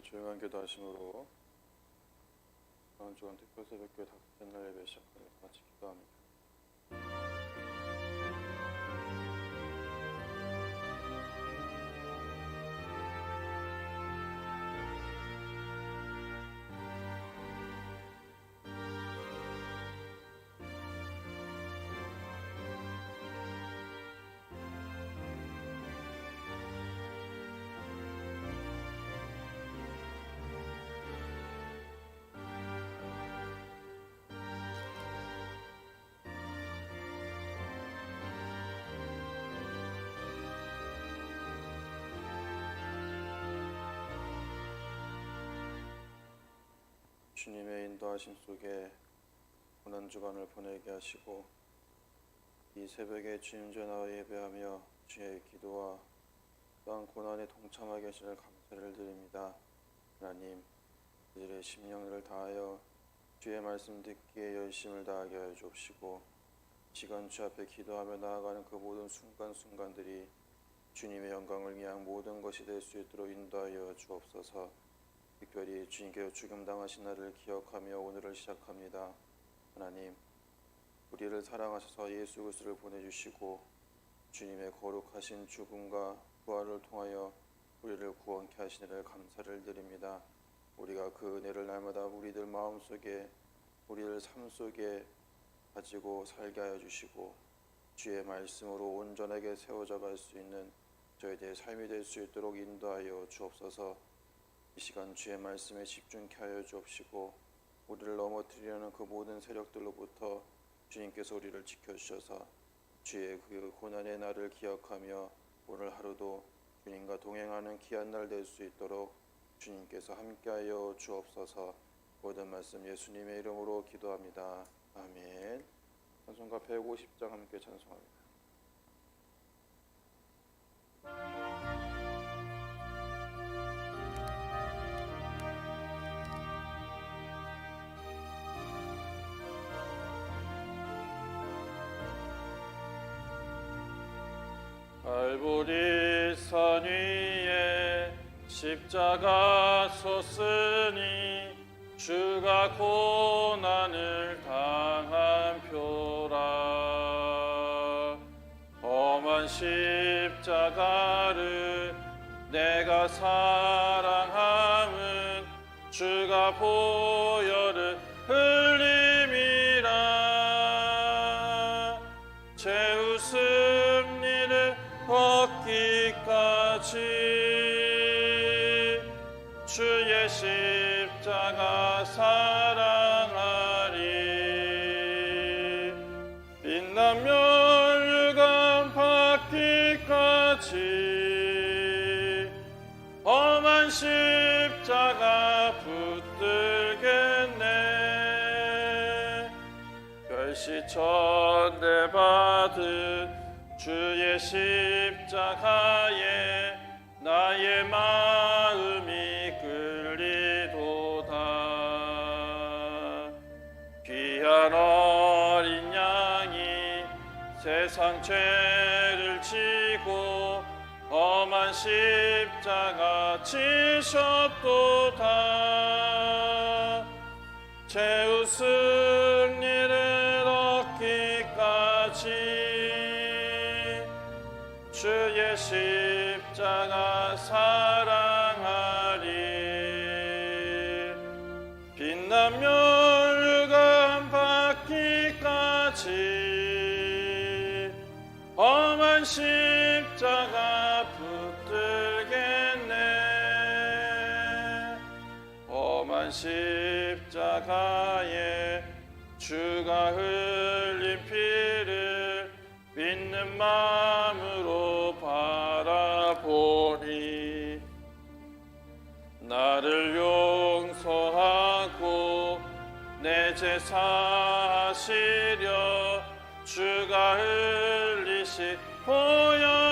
조용한 기도하심으로 다음 주간 특별 새벽교회 다섯째 날 예배 시작하며 다 같이 기도합니다. 인도하심 속에 고난 주간을 보내게 하시고 이 새벽에 주님 전하와 예배하며 주의 기도와 또한 고난에 동참하게 하시는 감사를 드립니다. 하나님, 이들의 심령을 다하여 주의 말씀 듣기에 열심을 다하게 하여 주옵시고 시간 주 앞에 기도하며 나아가는 그 모든 순간순간들이 주님의 영광을 위한 모든 것이 될 수 있도록 인도하여 주옵소서. 특별히 주님께서 죽임당하신 날을 기억하며 오늘을 시작합니다. 하나님, 우리를 사랑하셔서 예수 그리스도를 보내주시고 주님의 거룩하신 죽음과 부활을 통하여 우리를 구원케 하시니를 감사를 드립니다. 우리가 그 은혜를 날마다 우리들 마음속에 우리들 삶 속에 가지고 살게 하여 주시고 주의 말씀으로 온전하게 세워져 갈 수 있는 저희들의 삶이 될 수 있도록 인도하여 주옵소서. 이 시간 주의 말씀에 집중케 하여 주옵시고 우리를 넘어뜨리려는 그 모든 세력들로부터 주님께서 우리를 지켜주셔서 주의 그 고난의 날을 기억하며 오늘 하루도 주님과 동행하는 귀한 날 될 수 있도록 주님께서 함께하여 주옵소서 모든 말씀 예수님의 이름으로 기도합니다. 아멘 찬송가 150장 함께 찬송합니다. 알보리 산 위에 십자가 섰으니 주가 고난을 당한 표라. 험한 십자가를 내가 사랑함은 주가 보혈 천대 받은 주의 십자가에 나의 마음이 끌리도다. 귀한 어린 양이 세상 죄를 지고 험한 십자가 지셨도다. 죄우 승 믿는 마음으로 바라보니 나를 용서하고 내 제사 하시려 주가 흘리신 보혈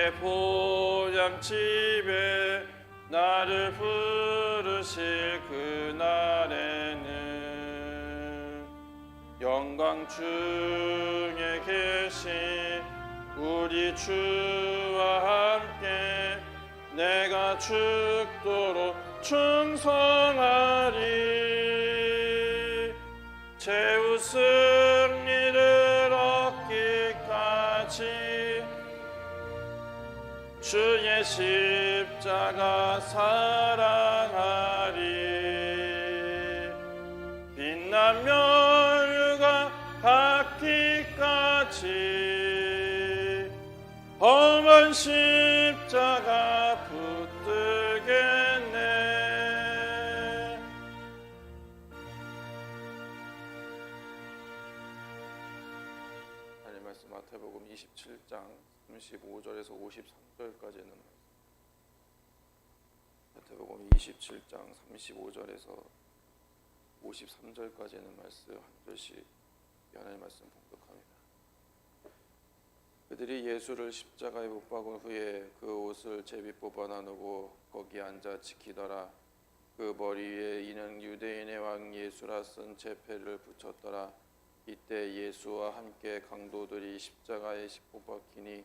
나의 보양집에 나를 부르실 그날에는 영광 중에 계신 우리 주와 함께 내가 죽도록 충성하리. 승 주의 십자가 사랑하리. 빛나며 유가 닿기까지 험한 십자가 붙들겠네. 하나님 말씀 마태복음 27장 35절에서 53절까지는 마태복음 27장 35절에서 53절까지는 말씀 한 절씩 하나님 말씀 봉독합니다. 그들이 예수를 십자가에 못 박은 후에 그 옷을 제비 뽑아 나누고 거기 앉아 지키더라. 그 머리 위에 이는 유대인의 왕 예수라 쓴 제패를 붙였더라. 이때 예수와 함께 강도들이 십자가에 뽑박히니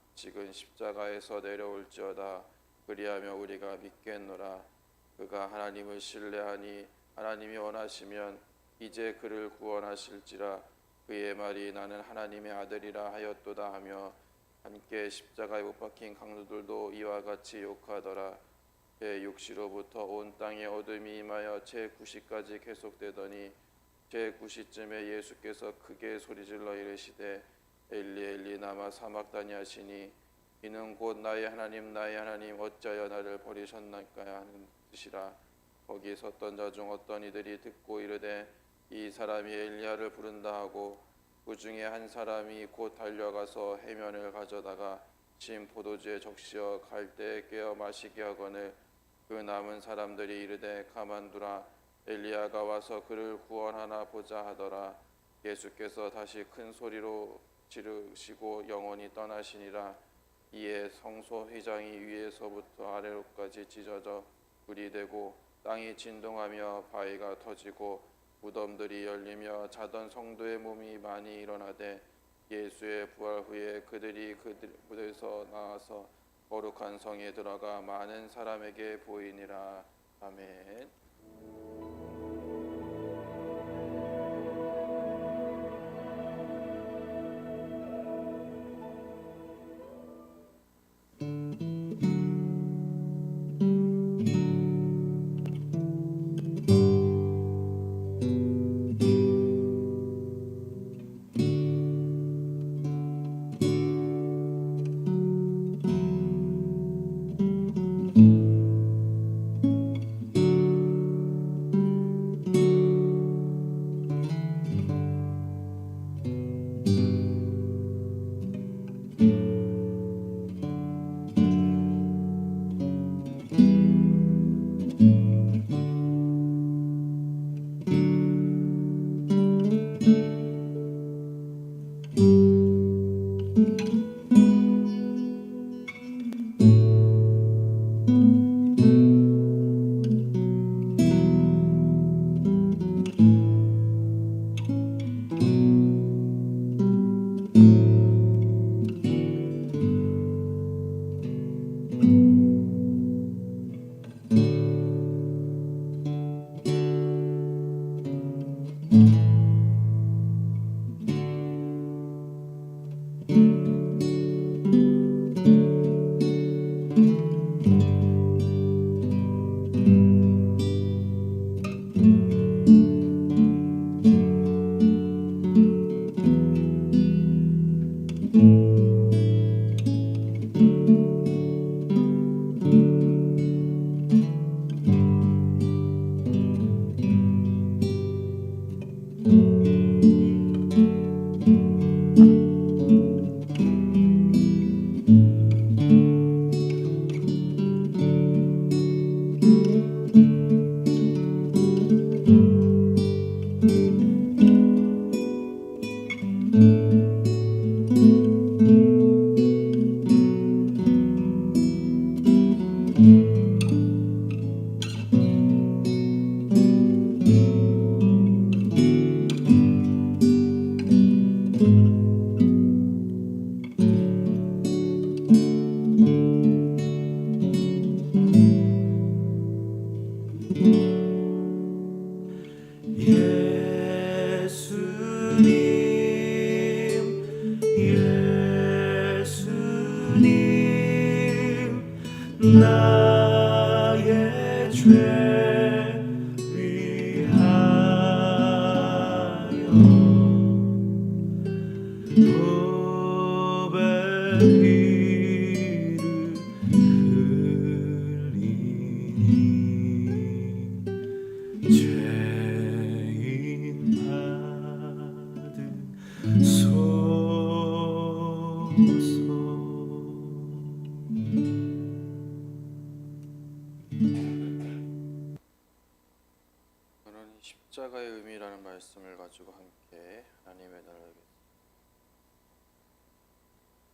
지금 십자가에서 내려올지어다. 그리하며 우리가 믿겠노라. 그가 하나님을 신뢰하니 하나님이 원하시면 이제 그를 구원하실지라. 그의 말이 나는 하나님의 아들이라 하였도다 하며 함께 십자가에 못 박힌 강도들도 이와 같이 욕하더라. 제 6시로부터 온 땅에 어둠이 임하여 제 9시까지 계속되더니 제 9시쯤에 예수께서 크게 소리질러 이르시되 엘리 엘리 나마 사막다니 하시니 이는 곧 나의 하나님 나의 하나님 어찌하여 나를 버리셨나이까 하는 뜻이라. 거기 섰던 자 중 어떤 이들이 듣고 이르되 이 사람이 엘리야를 부른다 하고 그 중에 한 사람이 곧 달려가서 해면을 가져다가 진 포도주에 적시어 갈대에 깨어 마시게 하거늘 그 남은 사람들이 이르되 가만두라. 엘리야가 와서 그를 구원하나 보자 하더라. 예수께서 다시 큰 소리로 지르시고 영원히 떠나시니라 이에 성소 휘장이 위에서부터 아래로까지 찢어져 불이 되고 땅이 진동하며 바위가 터지고 무덤들이 열리며 자던 성도의 몸이 많이 일어나되 예수의 부활 후에 그들이 그들에서 나와서 거룩한 성에 들어가 많은 사람에게 보이니라 아멘. 죄인 저는 이 십자가의 의미라는 말씀을 가지고 함께 하나님의 나라를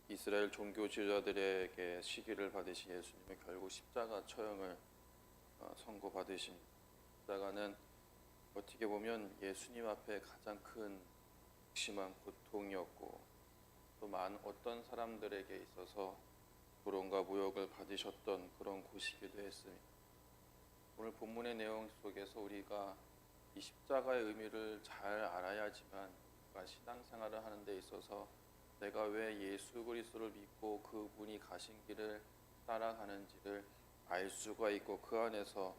이스라엘 종교 지도자들에게 시기를 받으신 예수님이 결국 십자가 처형을 어, 선고받으신 십자가는 어떻게 보면 예수님 앞에 가장 큰 심한 고통이었고 또 많은 어떤 사람들에게 있어서 고론과 모욕을 받으셨던 그런 곳이기도 했습니다. 오늘 본문의 내용 속에서 우리가 이 십자가의 의미를 잘 알아야지만 신앙생활을 하는 데 있어서 내가 왜 예수 그리스도를 믿고 그분이 가신 길을 따라가는지를 알 수가 있고 그 안에서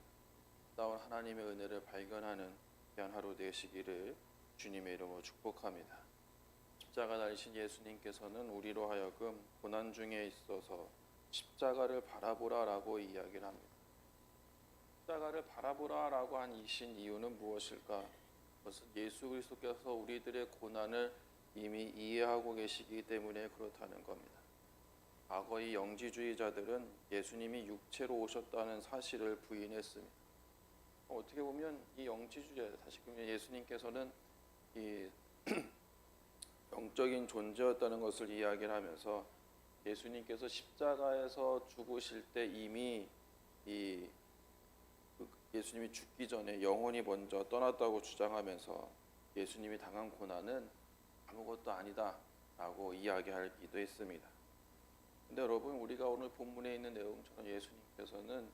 나온 하나님의 은혜를 발견하는 귀한 하루 되시기를 주님의 이름으로 축복합니다. 십자가 달리신 예수님께서는 우리로 하여금 고난 중에 있어서 십자가를 바라보라라고 이야기를 합니다. 십자가를 바라보라라고 한 이신 이유는 무엇일까? 그것은 예수 그리스도께서 우리들의 고난을 이미 이해하고 계시기 때문에 그렇다는 겁니다. 과거 이 영지주의자들은 예수님이 육체로 오셨다는 사실을 부인했습니다. 어떻게 보면 이 영지주의 다시금 예수님께서는 이 영적인 존재였다는 것을 이야기를 하면서 예수님께서 십자가에서 죽으실 때 이미 이그 예수님이 죽기 전에 영혼이 먼저 떠났다고 주장하면서 예수님이 당한 고난은 아무것도 아니다라고 이야기하기도 했습니다. 근데 여러분 우리가 오늘 본문에 있는 내용처럼 예수님께서는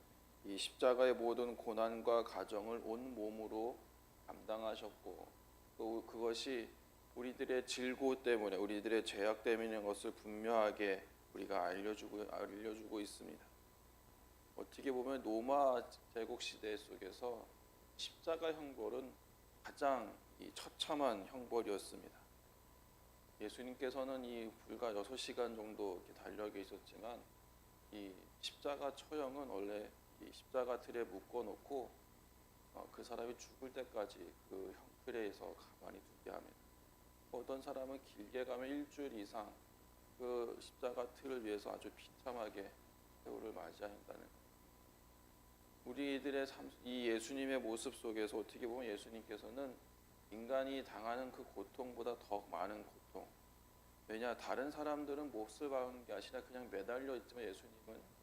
이 십자가의 모든 고난과 가정을 온 몸으로 감당하셨고 또 그것이 우리들의 질고 때문에 우리들의 죄악 때문인 것을 분명하게 우리가 알려주고 알려주고 있습니다. 어떻게 보면 로마 제국 시대 속에서 십자가 형벌은 가장 이 처참한 형벌이었습니다. 예수님께서는 이 불과 6시간 정도 달려 계셨지만 이 십자가 처형은 원래 이 십자가 틀에 묶어 놓고 어, 그 사람이 죽을 때까지 그 형틀에서 가만히 두게 합니다. 어떤 사람은 길게 가면 일주일 이상 그 십자가 틀을 위해서 아주 비참하게 세월을 맞이한다는. 우리들의 삶, 이 예수님의 모습 속에서 어떻게 보면 예수님께서는 인간이 당하는 그 고통보다 더 많은 고통. 왜냐 다른 사람들은 못을 박은 게 아니라 그냥 매달려 있지만 예수님은 이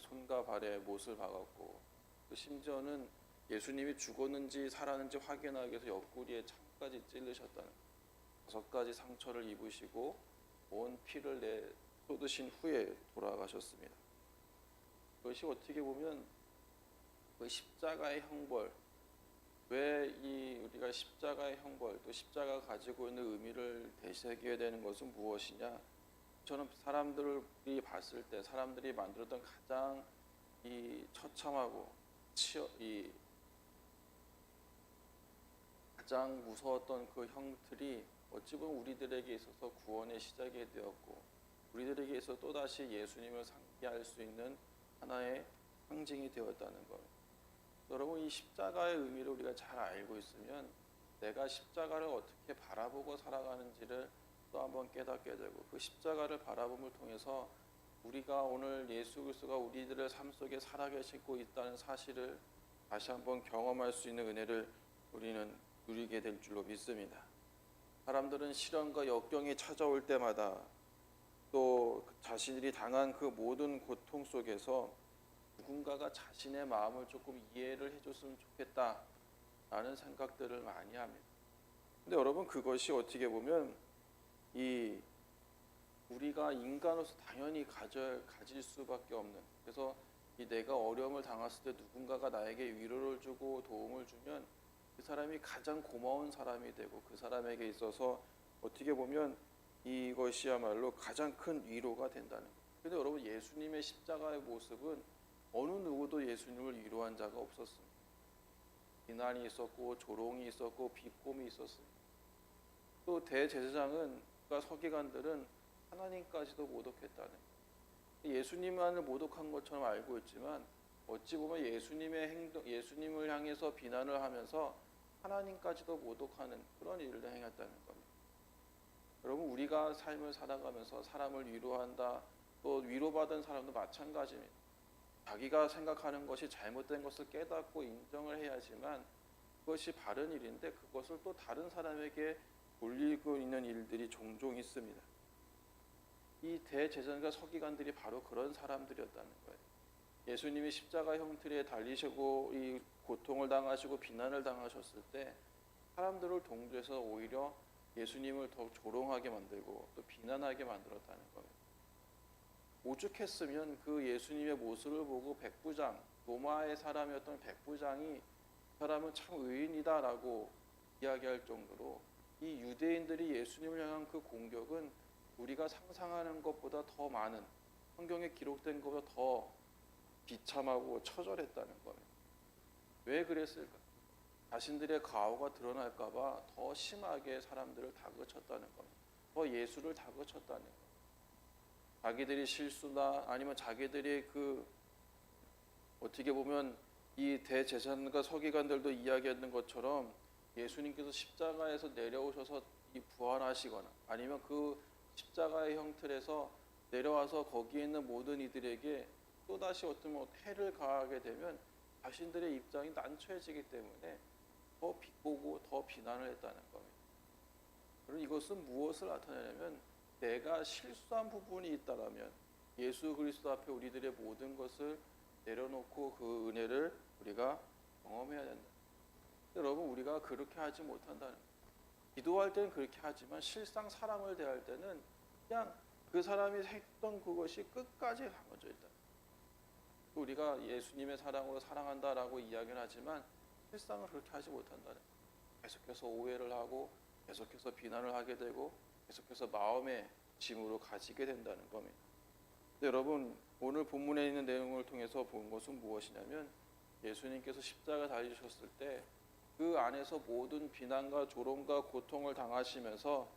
손과 발에 못을 박았고 또 심지어는 예수님이 죽었는지 살았는지 확인하기 위해서 옆구리에 창까지 찔르셨다는. 다섯 가지 상처를 입으시고 온 피를 내 쏟으신 후에 돌아가셨습니다. 그것이 어떻게 보면 그 십자가의 형벌 왜 이 우리가 십자가의 형벌 또 십자가 가 가지고 있는 의미를 되새기게 되는 것은 무엇이냐? 저는 사람들이 봤을 때 사람들이 만들었던 가장 이 처참하고 치어 이 가장 무서웠던 그 형틀이 어찌 보면 우리들에게 있어서 구원의 시작이 되었고 우리들에게 있어 또 다시 예수님을 상기할 수 있는 하나의 상징이 되었다는 것. 여러분 이 십자가의 의미를 우리가 잘 알고 있으면 내가 십자가를 어떻게 바라보고 살아가는지를 또 한번 깨닫게 되고 그 십자가를 바라봄을 통해서 우리가 오늘 예수 그리스도가 우리들의 삶 속에 살아계시고 있다는 사실을 다시 한번 경험할 수 있는 은혜를 우리는 누리게 될 줄로 믿습니다. 사람들은 시련과 역경이 찾아올 때마다 또 자신들이 당한 그 모든 고통 속에서 누군가가 자신의 마음을 조금 이해를 해줬으면 좋겠다라는 생각들을 많이 합니다. 근데 여러분 그것이 어떻게 보면 이 우리가 인간으로서 당연히 가져 가질 수밖에 없는 그래서 이 내가 어려움을 당했을 때 누군가가 나에게 위로를 주고 도움을 주면 그 사람이 가장 고마운 사람이 되고 그 사람에게 있어서 어떻게 보면 이것이야말로 가장 큰 위로가 된다는 거예요. 근데 여러분 예수님의 십자가의 모습은 어느 누구도 예수님을 위로한 자가 없었습니다. 비난이 있었고 조롱이 있었고 비꼼이 있었습니다. 또 대제사장은 그러니까 서기관들은 하나님까지도 모독했다는. 예수님만을 모독한 것처럼 알고 있지만 어찌 보면 예수님의 행동, 예수님을 향해서 비난을 하면서 하나님까지도 모독하는 그런 일을 행했다는 겁니다. 여러분 우리가 삶을 살아가면서 사람을 위로한다, 또 위로받은 사람도 마찬가지입니다. 자기가 생각하는 것이 잘못된 것을 깨닫고 인정을 해야지만 그것이 바른 일인데 그것을 또 다른 사람에게 돌리고 있는 일들이 종종 있습니다. 이 대제사장과 서기관들이 바로 그런 사람들이었다는 거예요. 예수님이 십자가 형틀에 달리시고 이 고통을 당하시고 비난을 당하셨을 때 사람들을 동조해서 오히려 예수님을 더 조롱하게 만들고 또 비난하게 만들었다는 거예요. 오죽했으면 그 예수님의 모습을 보고 백부장 로마의 사람이었던 백부장이 이 사람은 참 의인이다라고 이야기할 정도로 이 유대인들이 예수님을 향한 그 공격은 우리가 상상하는 것보다 더 많은 성경에 기록된 것보다 더 비참하고 처절했다는 거예요. 왜 그랬을까? 자신들의 가오가 드러날까봐 더 심하게 사람들을 다그쳤다는 거예요. 더 예수를 다그쳤다는 거예요. 자기들이 실수나 아니면 자기들이 그 어떻게 보면 이 대제사장과 서기관들도 이야기했는 것처럼 예수님께서 십자가에서 내려오셔서 이 부활하시거나 아니면 그 십자가의 형틀에서 내려와서 거기에 있는 모든 이들에게 또다시 어떤 뭐 해를 가하게 되면 자신들의 입장이 난처해지기 때문에 더 비꼬고 더 비난을 했다는 겁니다. 그리고 이것은 무엇을 나타내냐면 내가 실수한 부분이 있다라면 예수 그리스도 앞에 우리들의 모든 것을 내려놓고 그 은혜를 우리가 경험해야 된다. 여러분 우리가 그렇게 하지 못한다는. 기도할 때는 그렇게 하지만 실상 사람을 대할 때는 그냥 그 사람이 했던 그것이 끝까지 담아져 있다. 우리가 예수님의 사랑으로 사랑한다라고 이야기는 하지만 실상은 그렇게 하지 못한다는. 계속해서 오해를 하고 계속해서 비난을 하게 되고 계속해서 마음의 짐으로 가지게 된다는 겁니다. 여러분 오늘 본문에 있는 내용을 통해서 본 것은 무엇이냐면 예수님께서 십자가 달리셨을 때 그 안에서 모든 비난과 조롱과 고통을 당하시면서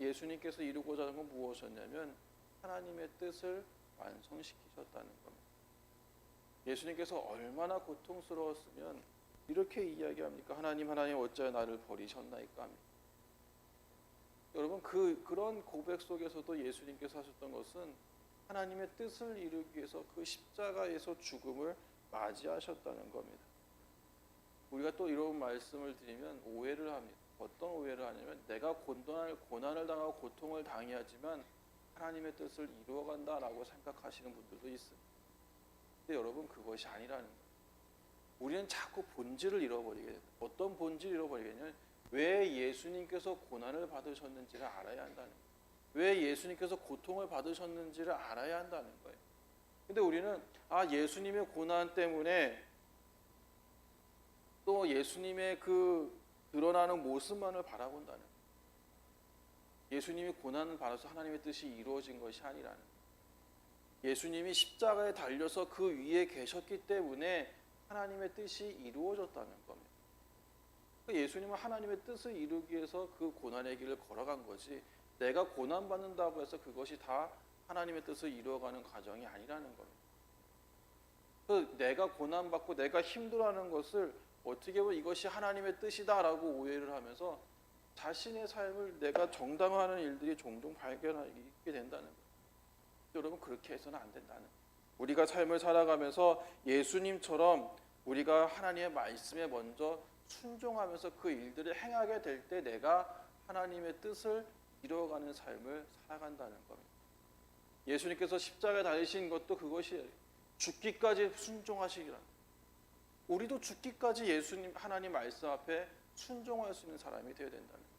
예수님께서 이루고자 하는 건 무엇이었냐면 하나님의 뜻을 완성시키셨다는 겁니다. 예수님께서 얼마나 고통스러웠으면 이렇게 이야기합니까? 하나님 하나님 어찌하여 나를 버리셨나이까 합니다. 여러분 그 그런 고백 속에서도 예수님께서 하셨던 것은 하나님의 뜻을 이루기 위해서 그 십자가에서 죽음을 맞이하셨다는 겁니다. 우리가 또 이런 말씀을 드리면 오해를 합니다. 어떤 오해를 하냐면 내가 고난을 고난을 당하고 고통을 당해야지만 하나님의 뜻을 이루어간다라고 생각하시는 분들도 있습니다. 근데 여러분 그것이 아니라는. 우리는 자꾸 본질을 잃어버리게 됩니다. 어떤 본질을 잃어버리겠냐면 왜 예수님께서 고난을 받으셨는지를 알아야 한다는 거예요. 왜 예수님께서 고통을 받으셨는지를 알아야 한다는 거예요. 근데 우리는 아 예수님의 고난 때문에 또 예수님의 그 드러나는 모습만을 바라본다는. 예수님이 고난을 받아서 하나님의 뜻이 이루어진 것이 아니라는. 예수님이 십자가에 달려서 그 위에 계셨기 때문에 하나님의 뜻이 이루어졌다는 겁니다. 그러니까 예수님은 하나님의 뜻을 이루기 위해서 그 고난의 길을 걸어간 거지 내가 고난 받는다고 해서 그것이 다 하나님의 뜻을 이루어가는 과정이 아니라는 겁니다. 그 내가 고난 받고 내가 힘들어하는 것을 어떻게 보면 이것이 하나님의 뜻이다라고 오해를 하면서 자신의 삶을 내가 정당화하는 일들이 종종 발견하게 된다는 거예요. 여러분 그렇게 해서는 안 된다는 거예요. 우리가 삶을 살아가면서 예수님처럼 우리가 하나님의 말씀에 먼저 순종하면서 그 일들을 행하게 될 때 내가 하나님의 뜻을 이루어가는 삶을 살아간다는 겁니다. 예수님께서 십자가에 달리신 것도 그것이 죽기까지 순종하시기라. 우리도 죽기까지 예수님 하나님 말씀 앞에 순종할 수 있는 사람이 되어야 된다는 거예요.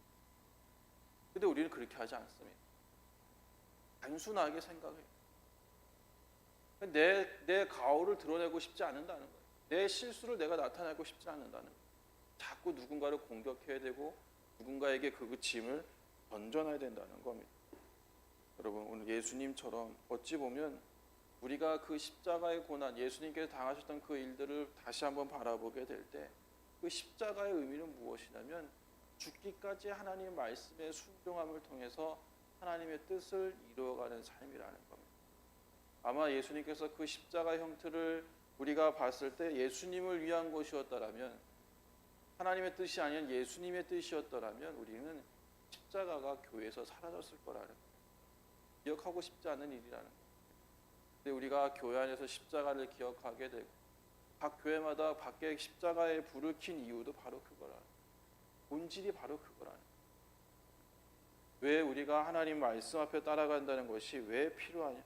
근데 우리는 그렇게 하지 않습니다. 단순하게 생각해요. 내, 내 가오를 드러내고 싶지 않는다는 거예요. 내 실수를 내가 나타내고 싶지 않는다는 거예요. 자꾸 누군가를 공격해야 되고 누군가에게 그 짐을 던져놔야 된다는 겁니다. 여러분 오늘 예수님처럼 어찌 보면 우리가 그 십자가의 고난, 예수님께서 당하셨던 그 일들을 다시 한번 바라보게 될 때 그 십자가의 의미는 무엇이냐면 죽기까지 하나님 말씀의 순종함을 통해서 하나님의 뜻을 이루어가는 삶이라는 겁니다. 아마 예수님께서 그 십자가 형태를 우리가 봤을 때 예수님을 위한 것이었다라면 하나님의 뜻이 아닌 예수님의 뜻이었더라면 우리는 십자가가 교회에서 사라졌을 거라는. 기억하고 싶지 않은 일이라는. 우리가 교회 안에서 십자가를 기억하게 되고 각 교회마다 밖에 십자가에 불을 킨 이유도 바로 그거라. 본질이 바로 거예요. 왜 우리가 하나님 말씀 앞에 따라간다는 것이 왜 필요하냐?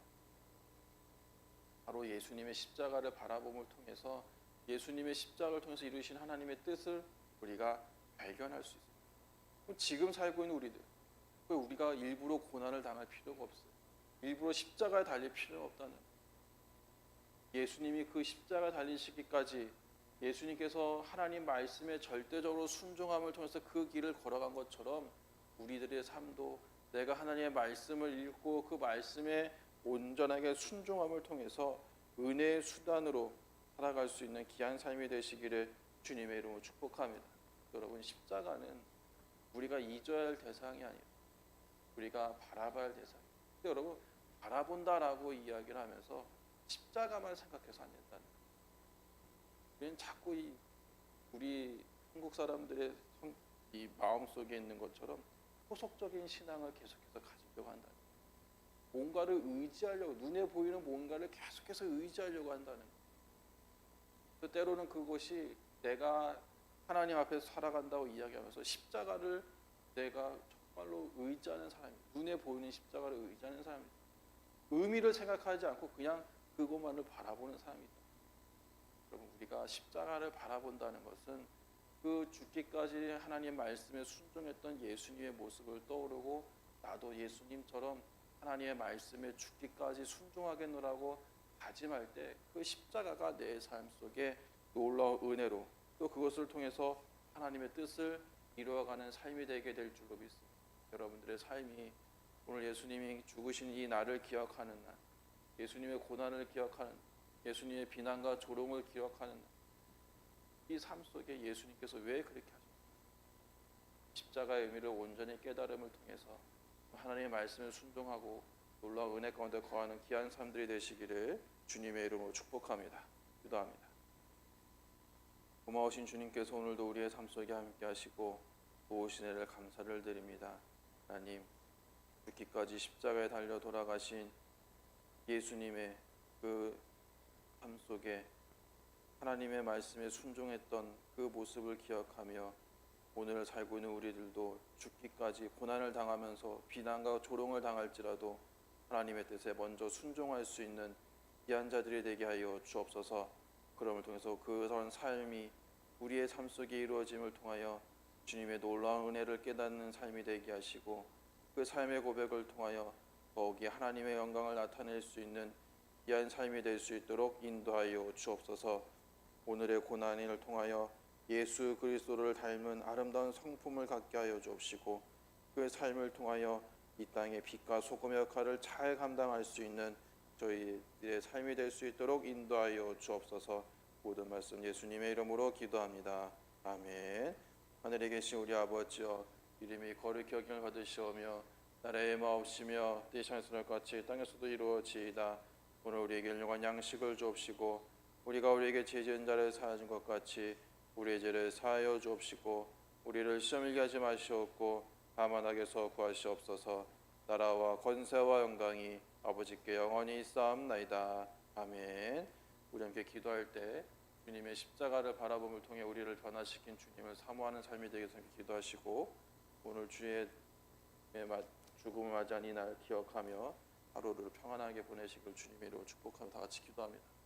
바로 예수님의 십자가를 바라봄을 통해서 예수님의 십자가를 통해서 이루신 하나님의 뜻을 우리가 발견할 수 있어요. 지금 살고 있는 우리들, 왜 우리가 일부러 고난을 당할 필요가 없어요. 일부러 십자가에 달릴 필요가 없다는 거 예수님이 그 십자가 달리시기까지 예수님께서 하나님 말씀에 절대적으로 순종함을 통해서 그 길을 걸어간 것처럼 우리들의 삶도 내가 하나님의 말씀을 읽고 그 말씀에 온전하게 순종함을 통해서 은혜의 수단으로 살아갈 수 있는 귀한 삶이 되시기를 주님의 이름으로 축복합니다. 여러분 십자가는 우리가 잊어야 할 대상이 아니에요. 우리가 바라봐야 할 대상. 근데 여러분 바라본다라고 이야기를 하면서 십자가만 생각해서 안 된다는 거예요. 우리는 자꾸 이 우리 한국 사람들의 성- 이 마음 속에 있는 것처럼 포속적인 신앙을 계속해서 가지려고 한다. 뭔가를 의지하려고 눈에 보이는 뭔가를 계속해서 의지하려고 한다는 거예요. 또 때로는 그것이 내가 하나님 앞에서 살아간다고 이야기하면서 십자가를 내가 정말로 의지하는 사람이 눈에 보이는 십자가를 의지하는 사람이 의미를 생각하지 않고 그냥 그것만을 바라보는 사람이다. 여러분 우리가 십자가를 바라본다는 것은 그 죽기까지 하나님 말씀에 순종했던 예수님의 모습을 떠오르고 나도 예수님처럼 하나님의 말씀에 죽기까지 순종하겠노라고 다짐할 때 그 십자가가 내 삶 속에 놀라운 은혜로 또 그것을 통해서 하나님의 뜻을 이루어가는 삶이 되게 될 줄로 믿습니다. 여러분들의 삶이 오늘 예수님이 죽으신 이 날을 기억하는 날, 예수님의 고난을 기억하는, 예수님의 비난과 조롱을 기억하는 날, 이삶 속에 예수님께서 왜 그렇게 하셨어요? 십자가의 의미를 온전히 깨달음을 통해서 하나님의 말씀에 순종하고 놀라운 은혜 가운데 거하는 귀한 삶들이 되시기를 주님의 이름으로 축복합니다. 기도합니다. 고마우신 주님께서 오늘도 우리의 삶 속에 함께 하시고 도우신 애를 감사를 드립니다. 하나님 죽기까지 십자가에 달려 돌아가신 예수님의 그 삶 속에 하나님의 말씀에 순종했던 그 모습을 기억하며 오늘 살고 있는 우리들도 죽기까지 고난을 당하면서 비난과 조롱을 당할지라도 하나님의 뜻에 먼저 순종할 수 있는 귀한 자들이 되게 하여 주옵소서. 그럼을 통해서 그런 삶이 우리의 삶 속에 이루어짐을 통하여 주님의 놀라운 은혜를 깨닫는 삶이 되게 하시고 그 삶의 고백을 통하여 더욱이 하나님의 영광을 나타낼 수 있는 귀한 삶이 될 수 있도록 인도하여 주옵소서. 오늘의 고난을 통하여 예수 그리스도를 닮은 아름다운 성품을 갖게 하여 주옵시고 그 삶을 통하여 이 땅의 빛과 소금의 역할을 잘 감당할 수 있는 저희의 삶이 될 수 있도록 인도하여 주옵소서. 모든 말씀 예수님의 이름으로 기도합니다. 아멘. 하늘에 계신 우리 아버지여 이름이 거룩히 여김을 받으시오며 나라의 마옵시며 하늘에서 같이 땅에서도 이루어지이다. 오늘 우리에게 일용한 양식을 주옵시고 우리가 우리에게 죄 지은 자를 사하신 것 같이 우리의 죄를 사하여 주옵시고 우리를 시험일게 하지 마시옵고 다만 악에서 구하시옵소서. 나라와 권세와 영광이 아버지께 영원히 있사옵나이다. 아멘. 우리 함께 기도할 때 주님의 십자가를 바라봄을 통해 우리를 변화시킨 주님을 사모하는 삶이 되게 기도하시고 오늘 주의 죽음을 맞이한 이날 기억하며 하루를 평안하게 보내시길 주님의 이름으로 축복하며 다 같이 기도합니다